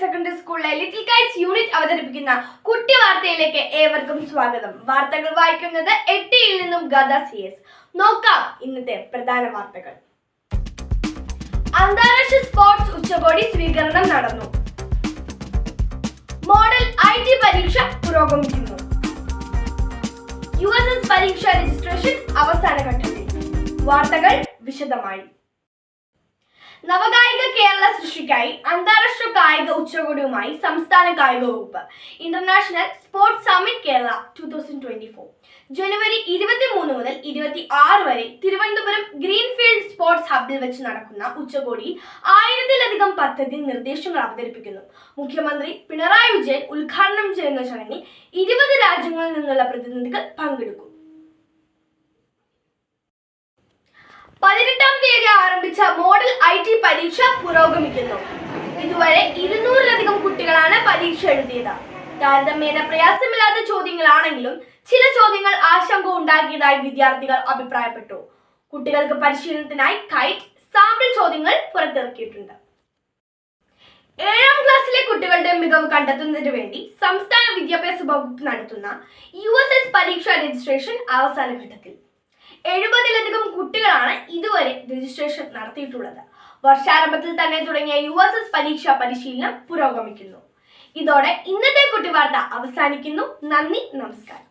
Secondary സ്കൂളിലെ little unit അവതരിപ്പിക്കുന്ന ഏവർക്കും സ്വാഗതം. വാർത്തകൾ വായിക്കുന്നത് എട്ടിയിൽ നിന്നും ഗദ സി എസ്. നോക്കാം ഇന്നത്തെ പ്രധാന വാർത്തകൾ. അന്താരാഷ്ട്ര സ്പോർട്സ് ഉച്ചകോടി സ്വീകരണം നടന്നു. മോഡൽ ഐ ടി പരീക്ഷ പുരോഗമിക്കുന്നു. യു എസ് എസ് പരീക്ഷ രജിസ്ട്രേഷൻ അവസാന ഘട്ടത്തിൽ. വാർത്തകൾ വിശദമായി. നവകായിക കേരള സൃഷ്ടിക്കായി അന്താരാഷ്ട്ര കായിക ഉച്ചകോടിയുമായി സംസ്ഥാന കായിക വകുപ്പ് international sports summit Kerala two thousand twenty four ജനുവരി ഇരുപത്തി മൂന്ന് മുതൽ ഇരുപത്തി ആറ് വരെ തിരുവനന്തപുരം ഗ്രീൻഫീൽഡ് സ്പോർട്സ് ഹബിൽ വെച്ച് നടക്കുന്ന ഉച്ചകോടി ആയിരത്തിലധികം പദ്ധതി നിർദ്ദേശങ്ങൾ അവതരിപ്പിക്കുന്നു. മുഖ്യമന്ത്രി പിണറായി വിജയൻ ഉദ്ഘാടനം ചെയ്യുന്ന ചടങ്ങിൽ ഇരുപത് രാജ്യങ്ങളിൽ നിന്നുള്ള പ്രതിനിധികൾ പങ്കെടുക്കും. പതിനെട്ടാം തീയതി ആരംഭിച്ച മോഡൽ ഐ ടി പരീക്ഷ പുരോഗമിക്കുന്നു. ഇതുവരെ ഇരുന്നൂറിലധികം കുട്ടികളാണ് പരീക്ഷ എഴുതിയത്. താരതമ്യേന പ്രയാസമില്ലാത്ത ചോദ്യങ്ങളാണെങ്കിലും ചില ചോദ്യങ്ങൾ ആശങ്ക ഉണ്ടാക്കിയതായി വിദ്യാർത്ഥികൾ അഭിപ്രായപ്പെട്ടു. കുട്ടികൾക്ക് പരിശീലനത്തിനായി കൈറ്റ് സാമ്പിൾ ചോദ്യങ്ങൾ പുറത്തിറക്കിയിട്ടുണ്ട്. ഏഴാം ക്ലാസ്സിലെ കുട്ടികളുടെ മികവ് കണ്ടെത്തുന്നതിന് വേണ്ടി സംസ്ഥാന വിദ്യാഭ്യാസ വകുപ്പ് നടത്തുന്ന യു എസ് എസ് പരീക്ഷ രജിസ്ട്രേഷൻ അവസാന ഘട്ടത്തിൽ. എഴുപതിലധികം കുട്ടികളാണ് ഇതുവരെ രജിസ്ട്രേഷൻ നടത്തിയിട്ടുള്ളത്. വർഷാരംഭത്തിൽ തന്നെ തുടങ്ങിയ യു എസ് എസ് പരീക്ഷാ പരിശീലനം പുരോഗമിക്കുന്നു. ഇതോടെ ഇന്നത്തെ കുട്ടി വാർത്ത അവസാനിക്കുന്നു. നന്ദി നമസ്കാരം.